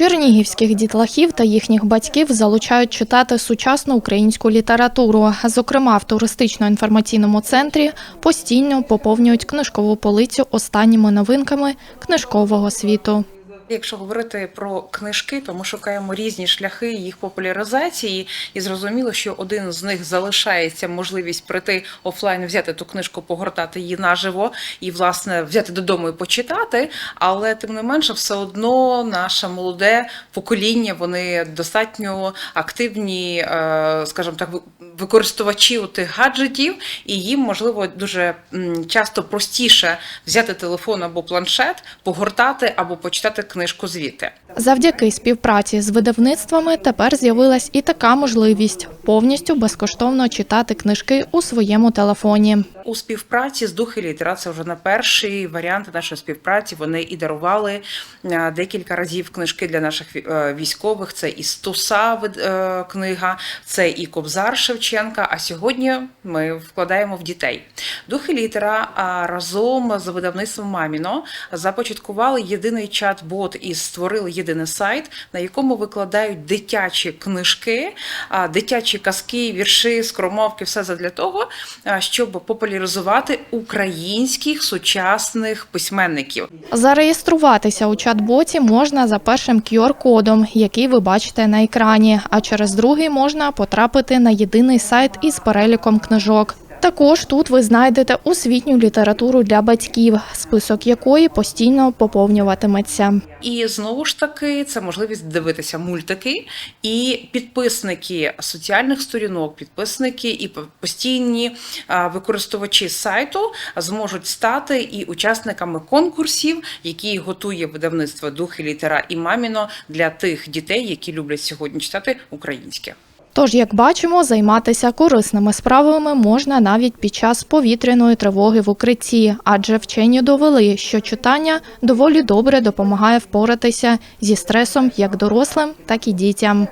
Чернігівських дітлахів та їхніх батьків залучають читати сучасну українську літературу. Зокрема, в туристично-інформаційному центрі постійно поповнюють книжкову полицю останніми новинками книжкового світу. Якщо говорити про книжки, то ми шукаємо різні шляхи їх популяризації, і зрозуміло, що один з них залишається можливість прийти офлайн, взяти ту книжку, погортати її наживо і власне взяти додому і почитати. Але тим не менше, все одно наше молоде покоління вони достатньо активні, е, скажімо так, ви- використувачі тих гаджетів, і їм можливо дуже часто простіше взяти телефон або планшет, погортати або почитати книжку звідти. Завдяки співпраці з видавництвами тепер з'явилась і така можливість повністю безкоштовно читати книжки у своєму телефоні. У співпраці з Дух і літера це вже на перший варіант нашої співпраці. Вони і дарували е, декілька разів книжки для наших е, військових. Це і Стуса е, книга, це і Кобзар Шевченка. А сьогодні ми вкладаємо в дітей. Дух і літера разом з видавництвом Маміно започаткували єдиний чат-бот і створили єдиний сайт, на якому викладають дитячі книжки, дитячі казки, вірші, скромовки, все задля того, щоб популяризувати українських сучасних письменників. Зареєструватися у чат-боті можна за першим QR-кодом, який ви бачите на екрані, а через другий можна потрапити на єдиний сайт із переліком книжок. Також тут ви знайдете освітню літературу для батьків, список якої постійно поповнюватиметься. І знову ж таки, це можливість дивитися мультики, і підписники соціальних сторінок, підписники і постійні а, використовувачі сайту зможуть стати і учасниками конкурсів, які готує видавництво Дух і літера і маміно для тих дітей, які люблять сьогодні читати українське. Тож, як бачимо, займатися корисними справами можна навіть під час повітряної тривоги в укритті, адже вчені довели, що читання доволі добре допомагає впоратися зі стресом як дорослим, так і дітям.